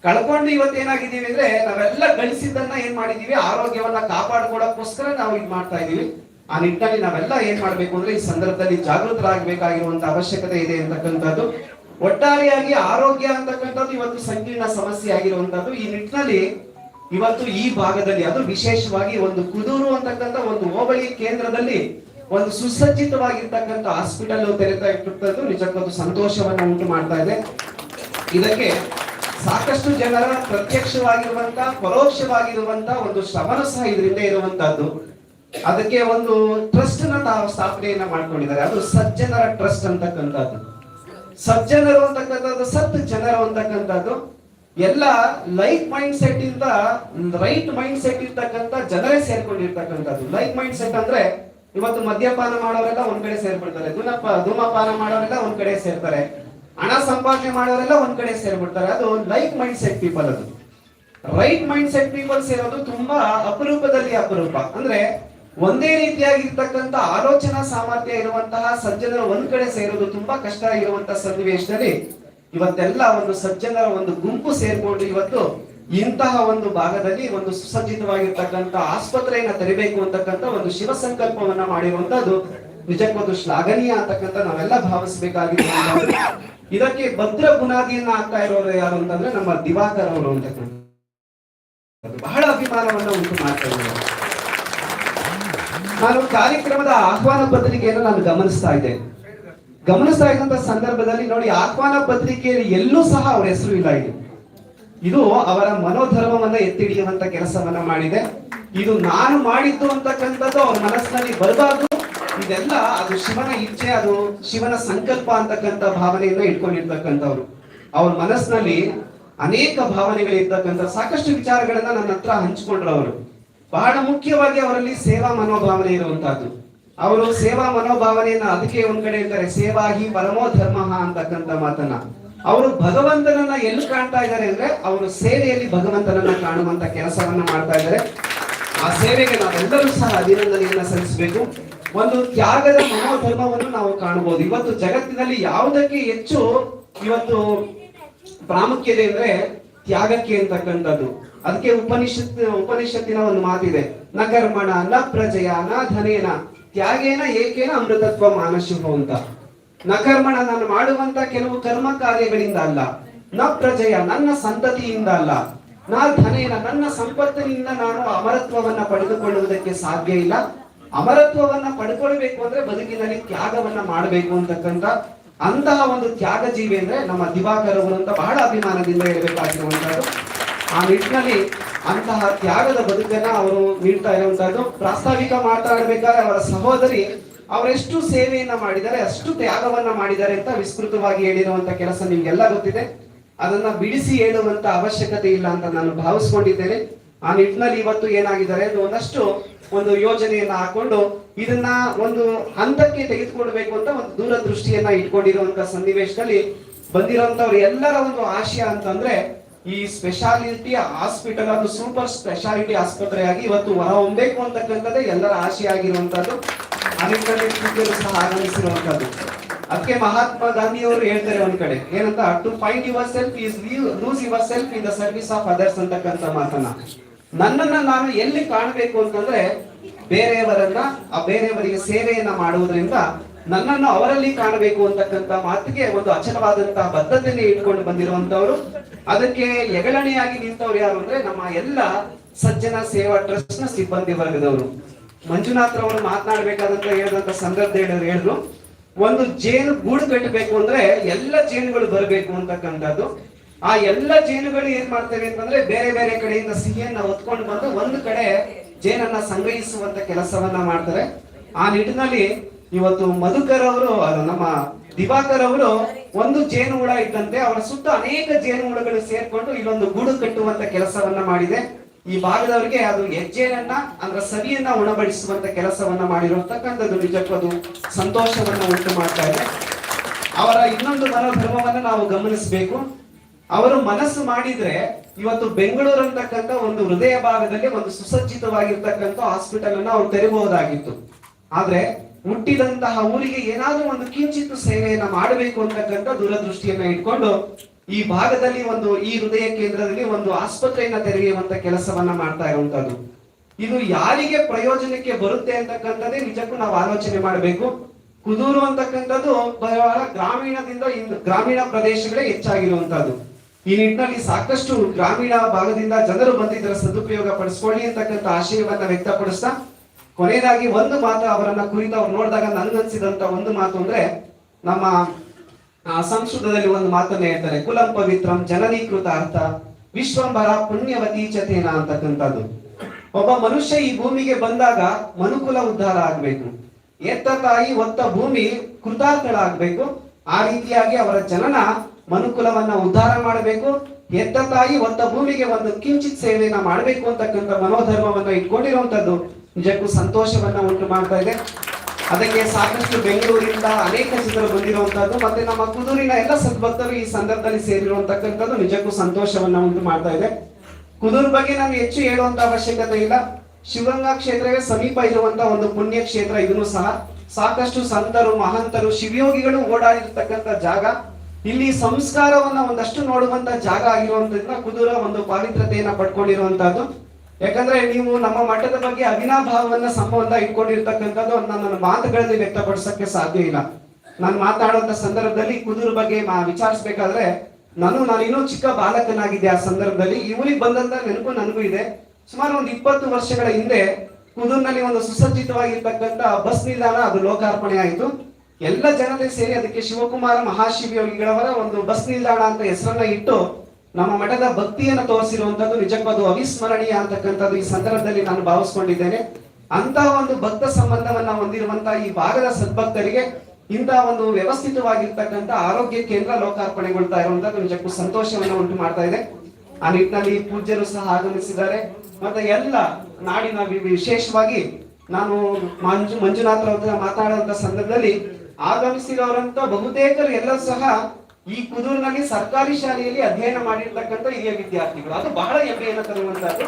ಕಳ್ಕೊಂಡು ಇವತ್ತು ಏನಾಗಿದ್ದೀವಿ ಅಂದ್ರೆ ನಾವೆಲ್ಲ ಗಳಿಸಿದ್ದನ್ನ ಏನ್ ಮಾಡಿದೀವಿ ಆರೋಗ್ಯವನ್ನ ಕಾಪಾಡ್ಕೊಳಕ್ಕೋಸ್ಕರ ನಾವು ಇದು ಮಾಡ್ತಾ ಇದೀವಿ. ಆ ನಿಟ್ಟಿನಲ್ಲಿ ನಾವೆಲ್ಲ ಏನ್ ಮಾಡ್ಬೇಕು ಅಂದ್ರೆ ಈ ಸಂದರ್ಭದಲ್ಲಿ ಜಾಗೃತರಾಗಬೇಕಾಗಿರುವಂತ ಅವಶ್ಯಕತೆ ಇದೆ ಅಂತಕ್ಕಂಥದ್ದು. ಒಟ್ಟಾರೆಯಾಗಿ ಆರೋಗ್ಯ ಅಂತಕ್ಕಂಥದ್ದು ಇವತ್ತು ಸಂಕೀರ್ಣ ಸಮಸ್ಯೆ ಆಗಿರುವಂತದ್ದು ಈ ನಿಟ್ಟಿನಲ್ಲಿ ಇವತ್ತು ಈ ಭಾಗದಲ್ಲಿ ಅದು ವಿಶೇಷವಾಗಿ ಒಂದು ಕುದೂರು ಅಂತಕ್ಕಂಥ ಒಂದು ಹೋಬಳಿ ಕೇಂದ್ರದಲ್ಲಿ ಒಂದು ಸುಸಜ್ಜಿತವಾಗಿರ್ತಕ್ಕಂಥ ಹಾಸ್ಪಿಟಲ್ ತೆರೆತ ಇಟ್ಟಿರ್ತದ್ದು ನಿಜಕ್ಕೊಂದು ಸಂತೋಷವನ್ನು ಉಂಟು ಮಾಡ್ತಾ ಇದೆ. ಇದಕ್ಕೆ ಸಾಕಷ್ಟು ಜನರ ಪ್ರತ್ಯಕ್ಷವಾಗಿರುವಂತ, ಪರೋಕ್ಷವಾಗಿರುವಂತ ಒಂದು ಶ್ರಮನ ಸಹ ಇದರಿಂದ ಇರುವಂತಹದ್ದು. ಅದಕ್ಕೆ ಒಂದು ಟ್ರಸ್ಟ್ ತಾವು ಸ್ಥಾಪನೆಯನ್ನ ಮಾಡ್ಕೊಂಡಿದ್ದಾರೆ. ಅದು ಸಜ್ಜನರ ಟ್ರಸ್ಟ್ ಅಂತಕ್ಕಂಥದ್ದು. ಸಜ್ಜನರು ಅಂತಕ್ಕಂಥದ್ದು, ಸತ್ ಜನರು ಅಂತಕ್ಕಂಥದ್ದು. ಎಲ್ಲ ಲೈಕ್ ಮೈಂಡ್ ಸೆಟ್ ಇಂದ ರೈಟ್ ಮೈಂಡ್ ಸೆಟ್ ಇರ್ತಕ್ಕಂಥ ಜನರೇ ಸೇರ್ಕೊಂಡಿರ್ತಕ್ಕಂಥದ್ದು. ಲೈಫ್ ಮೈಂಡ್ ಸೆಟ್ ಅಂದ್ರೆ ಇವತ್ತು ಮದ್ಯಪಾನ ಮಾಡೋರೆಲ್ಲ ಒಂದ್ ಕಡೆ ಸೇರ್ಪಡ್ತಾರೆ ಧೂಮಪಾನ ಮಾಡೋರೆಲ್ಲ ಒಂದ್ ಕಡೆ ಸೇರ್ತಾರೆ. ಹಣ ಸಂಪಾದನೆ ಮಾಡೋರೆಲ್ಲ ಒಂದ್ ಕಡೆ ಸೇರ್ಬಿಡ್ತಾರೆ. ಅದು ಲೈಫ್ ಮೈಂಡ್ ಸೆಟ್ ಪೀಪಲ್ ಅದು. ರೈಟ್ ಮೈಂಡ್ ಸೆಟ್ ಪೀಪಲ್ ಸೇರೋದು ತುಂಬಾ ಅಪರೂಪದಲ್ಲಿ ಅಪರೂಪ. ಅಂದ್ರೆ ಒಂದೇ ರೀತಿಯಾಗಿರ್ತಕ್ಕಂಥ ಆಲೋಚನಾ ಸಾಮರ್ಥ್ಯ ಇರುವಂತಹ ಸಜ್ಜನರು ಒಂದ್ ಕಡೆ ಸೇರೋದು ತುಂಬಾ ಕಷ್ಟ ಇರುವಂತಹ ಸನ್ನಿವೇಶದಲ್ಲಿ ಇವತ್ತೆಲ್ಲ ಒಂದು ಸಜ್ಜನರ ಒಂದು ಗುಂಪು ಸೇರ್ಕೊಂಡು ಇವತ್ತು ಇಂತಹ ಒಂದು ಭಾಗದಲ್ಲಿ ಒಂದು ಸುಸಜ್ಜಿತವಾಗಿರ್ತಕ್ಕಂಥ ಆಸ್ಪತ್ರೆಯನ್ನ ತೆರಿಬೇಕು ಅಂತಕ್ಕಂಥ ಒಂದು ಶಿವ ಸಂಕಲ್ಪವನ್ನ ಮಾಡಿರುವಂತಹದ್ದು ನಿಜಕ್ಕೊಂದು ಶ್ಲಾಘನೀಯ ಅಂತಕ್ಕಂಥ ನಾವೆಲ್ಲ ಭಾವಿಸಬೇಕಾಗಿದೆ. ಇದಕ್ಕೆ ಭದ್ರ ಬುನಾದಿಯನ್ನ ಆಗ್ತಾ ಇರೋರು ಯಾರು ಅಂತಂದ್ರೆ ನಮ್ಮ ದಿವಾಕರ್ ಅವರು ಅಂತಕ್ಕಂಥ ಬಹಳ ಅಭಿಮಾನವನ್ನ ಉಂಟು ಮಾಡ್ತಾ ನಾನು ಕಾರ್ಯಕ್ರಮದ ಆಹ್ವಾನ ಪತ್ರಿಕೆಯನ್ನು ನಾನು ಗಮನಿಸ್ತಾ ಇದ್ದೆ ಗಮನಿಸ್ತಾ ಇದ್ದಂತ ಸಂದರ್ಭದಲ್ಲಿ ನೋಡಿ, ಆಹ್ವಾನ ಪತ್ರಿಕೆಯಲ್ಲಿ ಎಲ್ಲೂ ಸಹ ಅವರ ಹೆಸರು ಇಲ್ಲ ಇದು ಇದು ಅವರ ಮನೋಧರ್ಮವನ್ನ ಎತ್ತಿಡಿಯುವಂತ ಕೆಲಸವನ್ನ ಮಾಡಿದೆ. ಇದು ನಾನು ಮಾಡಿದ್ದು ಅಂತಕ್ಕಂಥದ್ದು ಅವ್ರ ಮನಸ್ಸಿನಲ್ಲಿ ಬರಬಾರ್ದು. ಇದೆಲ್ಲ ಅದು ಶಿವನ ಇಚ್ಛೆ, ಅದು ಶಿವನ ಸಂಕಲ್ಪ ಅಂತಕ್ಕಂಥ ಭಾವನೆಯನ್ನ ಇಟ್ಕೊಂಡಿರ್ತಕ್ಕಂಥವ್ರು. ಅವ್ರ ಮನಸ್ಸಿನಲ್ಲಿ ಅನೇಕ ಭಾವನೆಗಳಿರ್ತಕ್ಕಂಥ ಸಾಕಷ್ಟು ವಿಚಾರಗಳನ್ನ ನನ್ನ ಹತ್ರ ಹಂಚಿಕೊಂಡ್ರು ಅವರು ಬಹಳ ಮುಖ್ಯವಾಗಿ ಅವರಲ್ಲಿ ಸೇವಾ ಮನೋಭಾವನೆ ಇರುವಂತಹದ್ದು ಅವರು ಸೇವಾ ಮನೋಭಾವನೆಯನ್ನ ಅದಕ್ಕೆ ಒಂದ್ ಕಡೆ ಸೇವಾ ಹಿ ಪರಮೋ ಧರ್ಮ ಅಂತಕ್ಕಂಥ ಮಾತನ್ನ. ಅವರು ಭಗವಂತನನ್ನ ಎಲ್ಲಿ ಕಾಣ್ತಾ ಇದ್ದಾರೆ ಅಂದ್ರೆ ಅವರು ಸೇವೆಯಲ್ಲಿ ಭಗವಂತನನ್ನ ಕಾಣುವಂತ ಕೆಲಸವನ್ನ ಮಾಡ್ತಾ ಇದ್ದಾರೆ. ಆ ಸೇವೆಗೆ ನಾವೆಲ್ಲರೂ ಸಹ ಅಭಿನಂದನೆಯನ್ನ ಸಲ್ಲಿಸಬೇಕು. ಒಂದು ತ್ಯಾಗದ ಮನೋಧರ್ಮವನ್ನು ನಾವು ಕಾಣಬಹುದು. ಇವತ್ತು ಜಗತ್ತಿನಲ್ಲಿ ಯಾವುದಕ್ಕೆ ಹೆಚ್ಚು ಇವತ್ತು ಪ್ರಾಮುಖ್ಯತೆ ಅಂದ್ರೆ ತ್ಯಾಗಕ್ಕೆ ಅಂತಕ್ಕಂಥದ್ದು? ಅದಕ್ಕೆ ಉಪನಿಷತ್, ಉಪನಿಷತ್ತಿನ ಒಂದು ಮಾತಿದೆ. ನ ಕರ್ಮಣ, ನ ಪ್ರಜಯ, ನ ಧನೇನ, ತ್ಯಾಗೇನ, ಏಕೇನ, ಅಮೃತತ್ವ ಮಾನಶಿವ ಅಂತ. ನ ಕರ್ಮಣ ನಾನು ಮಾಡುವಂತ ಕೆಲವು ಕರ್ಮ ಕಾರ್ಯಗಳಿಂದ ಅಲ್ಲ. ನ ಪ್ರಜೆಯ, ನನ್ನ ಸಂತತಿಯಿಂದ ಅಲ್ಲ. ನಾ ಧನೇನ, ನನ್ನ ಸಂಪತ್ತಿನಿಂದ ನಾನು ಅಮರತ್ವವನ್ನ ಪಡೆದುಕೊಳ್ಳುವುದಕ್ಕೆ ಸಾಧ್ಯ ಇಲ್ಲ. ಅಮರತ್ವವನ್ನ ಪಡ್ಕೊಳ್ಬೇಕು ಅಂದ್ರೆ ಬದುಕಿನಲ್ಲಿ ತ್ಯಾಗವನ್ನ ಮಾಡಬೇಕು ಅಂತಕ್ಕಂತ ಅಂತಹ ಒಂದು ತ್ಯಾಗ ಜೀವಿ ಅಂದ್ರೆ ನಮ್ಮ ದಿವಾಕರ್ ಅವರು ಅಂತ ಬಹಳ ಅಭಿಮಾನದಿಂದ ಹೇಳಬೇಕಾಗಿರುವಂತಹದ್ದು ಆ ನಿಟ್ಟಿನಲ್ಲಿ ಅಂತಹ ತ್ಯಾಗದ ಬದುಕನ್ನ ಅವರು ನೀಡ್ತಾ ಇರುವಂತಹದ್ದು ಪ್ರಾಸ್ತಾವಿಕ ಮಾತಾಡಬೇಕಾದ್ರೆ ಅವರ ಸಹೋದರಿ ಅವರೆಷ್ಟು ಸೇವೆಯನ್ನ ಮಾಡಿದ್ದಾರೆ, ಅಷ್ಟು ತ್ಯಾಗವನ್ನ ಮಾಡಿದ್ದಾರೆ ಅಂತ ವಿಸ್ತೃತವಾಗಿ ಹೇಳಿರುವಂತ ಕೆಲಸ ನಿಮ್ಗೆಲ್ಲ ಗೊತ್ತಿದೆ. ಅದನ್ನ ಬಿಡಿಸಿ ಹೇಳುವಂತ ಅವಶ್ಯಕತೆ ಇಲ್ಲ ಅಂತ ನಾನು ಭಾವಿಸ್ಕೊಂಡಿದ್ದೇನೆ. ಆ ನಿಟ್ಟಿನಲ್ಲಿ ಇವತ್ತು ಏನಾಗಿದ್ದಾರೆ ಒಂದಷ್ಟು ಒಂದು ಯೋಜನೆಯನ್ನ ಹಾಕೊಂಡು ಇದನ್ನ ಒಂದು ಹಂತಕ್ಕೆ ತೆಗೆದುಕೊಳ್ಬೇಕು ಅಂತ ಒಂದು ದೂರದೃಷ್ಟಿಯನ್ನ ಇಟ್ಕೊಂಡಿರುವಂತ ಸನ್ನಿವೇಶದಲ್ಲಿ ಬಂದಿರುವಂತವ್ರು ಎಲ್ಲರ ಒಂದು ಆಶಯ ಅಂತಂದ್ರೆ ಈ ಸ್ಪೆಷಾಲಿಟಿ ಹಾಸ್ಪಿಟಲ್ ಅದು ಸೂಪರ್ ಸ್ಪೆಷಾಲಿಟಿ ಆಸ್ಪತ್ರೆಯಾಗಿ ಇವತ್ತು ಹೊರ ಹೊಂದಬೇಕು ಅಂತಕ್ಕಂಥದ್ದೇ ಎಲ್ಲರ ಆಶಯ ಆಗಿರುವಂತದ್ದು ಸಹ ಆಗಮಿಸಿರುವಂತದ್ದು ಅದಕ್ಕೆ ಮಹಾತ್ಮ ಗಾಂಧಿ ಅವರು ಹೇಳ್ತಾರೆ ಒಂದ್ ಕಡೆ, ಏನಂತ to find yourself is lose yourself in the service of others ಅಂತಕ್ಕಂಥ ಮಾತನ್ನ. ನನ್ನನ್ನ ನಾನು ಎಲ್ಲಿ ಕಾಣಬೇಕು ಅಂತಂದ್ರೆ ಬೇರೆಯವರನ್ನ, ಆ ಬೇರೆಯವರಿಗೆ ಸೇವೆಯನ್ನ ಮಾಡುವುದರಿಂದ ನನ್ನನ್ನು ಅವರಲ್ಲಿ ಕಾಣಬೇಕು ಅಂತಕ್ಕಂಥ ಮಾತಿಗೆ ಒಂದು ಅಚಲವಾದಂತಹ ಬದ್ಧತೆಯನ್ನು ಇಟ್ಕೊಂಡು ಬಂದಿರುವಂತವರು ಅದಕ್ಕೆ ಎಗಳಣೆಯಾಗಿ ನಿಂತವ್ರು ಯಾರು ಅಂದ್ರೆ ನಮ್ಮ ಎಲ್ಲ ಸಜ್ಜನ ಸೇವಾ ಟ್ರಸ್ಟ್ ಸಿಬ್ಬಂದಿ ವರ್ಗದವರು. ಮಂಜುನಾಥ್ ರವರು ಮಾತನಾಡ್ಬೇಕಾದಂತ ಹೇಳಿದಂತ ಸಂದರ್ಭ ಹೇಳಿದ್ರು ಹೇಳಿದ್ರು. ಒಂದು ಜೇನು ಗೂಡು ಕಟ್ಟಬೇಕು ಅಂದ್ರೆ ಎಲ್ಲ ಜೇನುಗಳು ಬರಬೇಕು ಅಂತಕ್ಕಂಥದ್ದು. ಆ ಎಲ್ಲ ಜೇನುಗಳು ಏನ್ ಮಾಡ್ತವೆ ಅಂತಂದ್ರೆ ಬೇರೆ ಬೇರೆ ಕಡೆಯಿಂದ ಸಿಹಿಯನ್ನ ಹೊತ್ಕೊಂಡು ಬಂದು ಒಂದು ಕಡೆ ಜೇನನ್ನ ಸಂಗ್ರಹಿಸುವಂತ ಕೆಲಸವನ್ನ ಮಾಡ್ತಾರೆ. ಆ ನಿಟ್ಟಿನಲ್ಲಿ ಇವತ್ತು ಮಧುಕರ್ ಅವರು ನಮ್ಮ ದಿವಾಕರ್ ಅವರು ಒಂದು ಜೇನು ಹುಳ ಇದ್ದಂತೆ ಅವರ ಸುತ್ತ ಅನೇಕ ಜೇನು ಹುಳಗಳು ಸೇರ್ಕೊಂಡು ಇಲ್ಲೊಂದು ಗೂಡು ಕಟ್ಟುವಂತ ಕೆಲಸವನ್ನ ಮಾಡಿದೆ. ಈ ಭಾಗದವರಿಗೆ ಅದು ಹೆಜ್ಜೆನನ್ನ ಅಂದ್ರೆ ಸವಿಯನ್ನ ಉಣಬಡಿಸುವಂತ ಕೆಲಸವನ್ನ ಮಾಡಿರತಕ್ಕಂಥದ್ದು ನಿಜಕ್ಕೂ ಅದು ಸಂತೋಷವನ್ನ ಉಂಟು ಮಾಡ್ತಾ ಇದೆ. ಅವರ ಇನ್ನೊಂದು ಮನೋಧರ್ಮವನ್ನ ನಾವು ಗಮನಿಸಬೇಕು. ಅವರು ಮನಸ್ಸು ಮಾಡಿದ್ರೆ ಇವತ್ತು ಬೆಂಗಳೂರು ಅಂತಕ್ಕಂಥ ಒಂದು ಹೃದಯ ಭಾಗದಲ್ಲಿ ಒಂದು ಸುಸಜ್ಜಿತವಾಗಿರ್ತಕ್ಕಂಥ ಹಾಸ್ಪಿಟಲ್ ಅನ್ನ ಅವ್ರು ತೆರಬಹುದಾಗಿತ್ತು. ಆದ್ರೆ ಹುಟ್ಟಿದಂತಹ ಊರಿಗೆ ಏನಾದ್ರೂ ಒಂದು ಕಿಂಚಿತ್ತು ಸೇವೆಯನ್ನ ಮಾಡಬೇಕು ಅಂತಕ್ಕಂಥ ದೂರದೃಷ್ಟಿಯನ್ನ ಇಟ್ಕೊಂಡು ಈ ಭಾಗದಲ್ಲಿ ಒಂದು ಈ ಹೃದಯ ಕೇಂದ್ರದಲ್ಲಿ ಒಂದು ಆಸ್ಪತ್ರೆಯನ್ನ ತೆರೆಯುವಂತ ಕೆಲಸವನ್ನ ಮಾಡ್ತಾ ಇರುವಂತದ್ದು ಇದು ಯಾರಿಗೆ ಪ್ರಯೋಜನಕ್ಕೆ ಬರುತ್ತೆ ಅಂತಕ್ಕಂಥದ್ದೇ ನಿಜಕ್ಕೂ ನಾವು ಆಲೋಚನೆ ಮಾಡಬೇಕು. ಕುದೂರು ಅಂತಕ್ಕಂಥದ್ದು ಬಹಳ ಗ್ರಾಮೀಣದಿಂದ ಇನ್ನು ಗ್ರಾಮೀಣ ಪ್ರದೇಶಗಳೇ ಹೆಚ್ಚಾಗಿರುವಂತದ್ದು ಈ ನಿಟ್ಟಿನಲ್ಲಿ ಸಾಕಷ್ಟು ಗ್ರಾಮೀಣ ಭಾಗದಿಂದ ಜನರು ಬಂದಿದ್ದರ ಸದುಪಯೋಗ ಪಡಿಸ್ಕೊಳ್ಳಿ ಅಂತಕ್ಕಂಥ ಆಶಯವನ್ನ ವ್ಯಕ್ತಪಡಿಸ್ತಾ, ಕೊನೆಯದಾಗಿ ಒಂದು ಮಾತು ಅವರನ್ನ ಕುರಿತು ಅವ್ರು ನೋಡಿದಾಗ ನನ್ಗನ್ಸಿದಂತ ಒಂದು ಮಾತು ಅಂದ್ರೆ ನಮ್ಮ ಸಂಸ್ಕೃತದಲ್ಲಿ ಒಂದು ಮಾತನ್ನ ಹೇಳ್ತಾರೆ, ಕುಲಂ ಪವಿತ್ರಂ ಜನನೀಕೃತ ಅರ್ಥ, ವಿಶ್ವಂಭರ ಪುಣ್ಯವತಿ ಚತೇನ ಅಂತಕ್ಕಂಥದ್ದು. ಒಬ್ಬ ಮನುಷ್ಯ ಈ ಭೂಮಿಗೆ ಬಂದಾಗ ಮನುಕುಲ ಉದ್ಧಾರ ಆಗ್ಬೇಕು. ಎತ್ತ ತಾಯಿ ಒತ್ತ ಭೂಮಿ ಕೃತಾರ್ಥಗಳಾಗಬೇಕು ಆ ರೀತಿಯಾಗಿ ಅವರ ಜನನ ಮನುಕುಲವನ್ನ ಉದ್ಧಾರ ಮಾಡಬೇಕು ಎದ್ದ ತಾಯಿ ಒಂದ ಭೂಮಿಗೆ ಒಂದು ಕಿಂಚಿತ್ ಸೇವೆಯನ್ನ ಮಾಡಬೇಕು ಅಂತಕ್ಕಂಥ ಮನೋಧರ್ಮವನ್ನು ಇಟ್ಕೊಂಡಿರುವಂತದ್ದು ನಿಜಕ್ಕೂ ಸಂತೋಷವನ್ನ ಉಂಟು ಮಾಡ್ತಾ ಇದೆ. ಅದಕ್ಕೆ ಸಾಕಷ್ಟು ಬೆಂಗಳೂರಿನಿಂದ ಅನೇಕ ಜನರು ಬಂದಿರುವಂತಹದ್ದು ಮತ್ತೆ ನಮ್ಮ ಕುದೂರಿನ ಎಲ್ಲ ಸದ್ಭಕ್ತರು ಈ ಸಂದರ್ಭದಲ್ಲಿ ಸೇರಿರುವಂತಕ್ಕಂಥದ್ದು ನಿಜಕ್ಕೂ ಸಂತೋಷವನ್ನ ಉಂಟು ಮಾಡ್ತಾ ಇದೆ. ಕುದೂರ್ ಬಗ್ಗೆ ನಾನು ಹೆಚ್ಚು ಹೇಳುವಂತ ಅವಶ್ಯಕತೆ ಇಲ್ಲ. ಶಿವಗಂಗಾ ಕ್ಷೇತ್ರವೇ ಸಮೀಪ ಇರುವಂತ ಒಂದು ಪುಣ್ಯ ಕ್ಷೇತ್ರ ಇದನ್ನು ಸಹ ಸಾಕಷ್ಟು ಸಂತರು, ಮಹಂತರು, ಶಿವಯೋಗಿಗಳು ಓಡಾಡಿರ್ತಕ್ಕಂಥ ಜಾಗ. ಇಲ್ಲಿ ಸಂಸ್ಕಾರವನ್ನ ಒಂದಷ್ಟು ನೋಡುವಂತ ಜಾಗ ಆಗಿರುವಂತದ್ರಿಂದ ಕುದುರ ಒಂದು ಪಾವಿತ್ರತೆಯನ್ನ ಪಡ್ಕೊಂಡಿರುವಂತಹದ್ದು. ಯಾಕಂದ್ರೆ ನೀವು ನಮ್ಮ ಮಠದ ಬಗ್ಗೆ ಅವಿನಾಭಾವವನ್ನ ಸಂಬಂಧ ಇಟ್ಕೊಂಡಿರ್ತಕ್ಕಂಥದ್ದು ನನ್ನ ಮಾತುಗಳಲ್ಲಿ ವ್ಯಕ್ತಪಡಿಸಕ್ಕೆ ಸಾಧ್ಯ ಇಲ್ಲ. ನಾನು ಮಾತಾಡುವಂತ ಸಂದರ್ಭದಲ್ಲಿ ಕುದುರ ಬಗ್ಗೆ ವಿಚಾರಿಸ್ಬೇಕಾದ್ರೆ ನಾನು ನಾನು ಇನ್ನೂ ಚಿಕ್ಕ ಬಾಲಕನಾಗಿದ್ದೆ ಆ ಸಂದರ್ಭದಲ್ಲಿ. ಇವರಿಗೆ ಬಂದಂತ ನೆನಪು ನನಗೂ ಇದೆ. ಸುಮಾರು ಒಂದು ಇಪ್ಪತ್ತು ವರ್ಷಗಳ ಹಿಂದೆ ಕುದೂರಿನಲ್ಲಿ ಒಂದು ಸುಸಜ್ಜಿತವಾಗಿರ್ತಕ್ಕಂಥ ಬಸ್ ನಿಲ್ದಾಣ ಅದು ಲೋಕಾರ್ಪಣೆ ಆಯಿತು. ಎಲ್ಲ ಜನರೇ ಸೇರಿ ಅದಕ್ಕೆ ಶಿವಕುಮಾರ ಮಹಾಶಿವಯೋಗಿಗಳವರ ಒಂದು ಬಸ್ ನಿಲ್ದಾಣ ಅಂತ ಹೆಸರನ್ನ ಇಟ್ಟು ನಮ್ಮ ಮಠದ ಭಕ್ತಿಯನ್ನು ತೋರಿಸಿರುವಂತದ್ದು ನಿಜಕ್ಕೂ ಅದು ಅವಿಸ್ಮರಣೀಯ ಅಂತಕ್ಕಂಥದ್ದು ಈ ಸಂದರ್ಭದಲ್ಲಿ ನಾನು ಭಾವಿಸ್ಕೊಂಡಿದ್ದೇನೆ. ಅಂತಹ ಒಂದು ಭಕ್ತ ಸಂಬಂಧವನ್ನ ಹೊಂದಿರುವಂತಹ ಈ ಭಾಗದ ಸದ್ಭಕ್ತರಿಗೆ ಇಂತಹ ಒಂದು ವ್ಯವಸ್ಥಿತವಾಗಿರ್ತಕ್ಕಂಥ ಆರೋಗ್ಯ ಕೇಂದ್ರ ಲೋಕಾರ್ಪಣೆಗೊಳ್ತಾ ಇರುವಂತದ್ದು ನಿಜಕ್ಕೂ ಸಂತೋಷವನ್ನು ಉಂಟು ಮಾಡ್ತಾ ಇದೆ. ಆ ನಿಟ್ಟಿನಲ್ಲಿ ಪೂಜ್ಯರು ಸಹ ಆಗಮಿಸಿದ್ದಾರೆ. ಮತ್ತೆ ಎಲ್ಲ ನಾಡಿನ ವಿಶೇಷವಾಗಿ ನಾನು ಮಂಜು ಮಂಜುನಾಥ್ ಮಾತಾಡುವಂತ ಸಂದರ್ಭದಲ್ಲಿ ಆಗಮಿಸಿದವರಂತ ಬಹುತೇಕರು ಎಲ್ಲರೂ ಸಹ ಈ ಕುದೂರಿನಲ್ಲಿ ಸರ್ಕಾರಿ ಶಾಲೆಯಲ್ಲಿ ಅಧ್ಯಯನ ಮಾಡಿರ್ತಕ್ಕಂಥ ಹಿರಿಯ ವಿದ್ಯಾರ್ಥಿಗಳು. ಅದು ಬಹಳ ಹೆಮ್ಮೆಯನ್ನು ತರುವಂತಹದ್ದು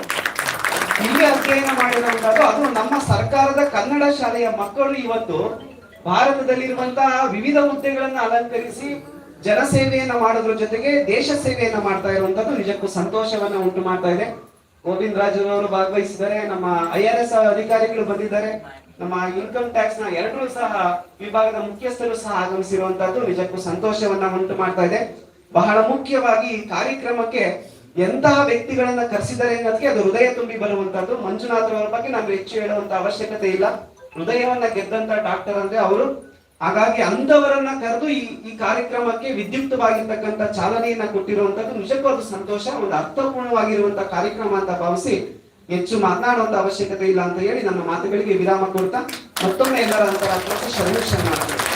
ಇಲ್ಲಿ ಅಧ್ಯಯನ ಮಾಡಿರುವಂತಹದ್ದು ಅದು ನಮ್ಮ ಸರ್ಕಾರದ ಕನ್ನಡ ಶಾಲೆಯ ಮಕ್ಕಳು ಇವತ್ತು ಭಾರತದಲ್ಲಿರುವಂತಹ ವಿವಿಧ ಹುದ್ದೆಗಳನ್ನ ಅಲಂಕರಿಸಿ ಜನಸೇವೆಯನ್ನ ಮಾಡೋದ್ರ ಜೊತೆಗೆ ದೇಶ ಸೇವೆಯನ್ನ ಮಾಡ್ತಾ ಇರುವಂತದ್ದು ನಿಜಕ್ಕೂ ಸಂತೋಷವನ್ನ ಉಂಟು ಮಾಡ್ತಾ ಇದೆ. ಗೋವಿಂದ ರಾಜರವರು ಭಾಗವಹಿಸಿದ್ದಾರೆ. ನಮ್ಮ ಐ ಆರ್ ಎಸ್ ಅಧಿಕಾರಿಗಳು ಬಂದಿದ್ದಾರೆ. ನಮ್ಮ ಇನ್ಕಮ್ ಟ್ಯಾಕ್ಸ್ನ ಎರಡರೂ ಸಹ ವಿಭಾಗದ ಮುಖ್ಯಸ್ಥರು ಸಹ ಆಗಮಿಸಿರುವಂತಹದ್ದು ನಿಜಕ್ಕೂ ಸಂತೋಷವನ್ನ ಉಂಟು ಮಾಡ್ತಾ ಇದೆ. ಬಹಳ ಮುಖ್ಯವಾಗಿ ಈ ಕಾರ್ಯಕ್ರಮಕ್ಕೆ ಎಂತಹ ವ್ಯಕ್ತಿಗಳನ್ನ ಕರೆಸಿದ್ದಾರೆ ಅನ್ನೋದಕ್ಕೆ ಅದು ಹೃದಯ ತುಂಬಿ ಬರುವಂತಹದ್ದು. ಮಂಜುನಾಥ್ ಅವರ ಬಗ್ಗೆ ನಾವು ಹೆಚ್ಚು ಹೇಳುವಂತ ಅವಶ್ಯಕತೆ ಇಲ್ಲ. ಹೃದಯವನ್ನ ಗೆದ್ದಂತ ಡಾಕ್ಟರ್ ಅಂದ್ರೆ ಅವರು. ಹಾಗಾಗಿ ಅಂಥವರನ್ನ ಕರೆದು ಈ ಈ ಕಾರ್ಯಕ್ರಮಕ್ಕೆ ವಿದ್ಯುಕ್ತವಾಗಿರ್ತಕ್ಕಂಥ ಚಾಲನೆಯನ್ನ ಕೊಟ್ಟಿರುವಂತದ್ದು ನಿಜಕ್ಕೂ ಅದು ಸಂತೋಷ, ಒಂದು ಅರ್ಥಪೂರ್ಣವಾಗಿರುವಂತ ಕಾರ್ಯಕ್ರಮ ಅಂತ ಭಾವಿಸಿ ಹೆಚ್ಚು ಮಾತನಾಡುವಂತ ಅವಶ್ಯಕತೆ ಇಲ್ಲ ಅಂತ ಹೇಳಿ ನನ್ನ ಮಾತುಗಳಿಗೆ ವಿರಾಮ ಕೊಡ್ತಾ ಮತ್ತೊಮ್ಮೆ ಎಲ್ಲರ ಅಂತರ ಸರ್ವೇಶ್ವರ ಶರಣ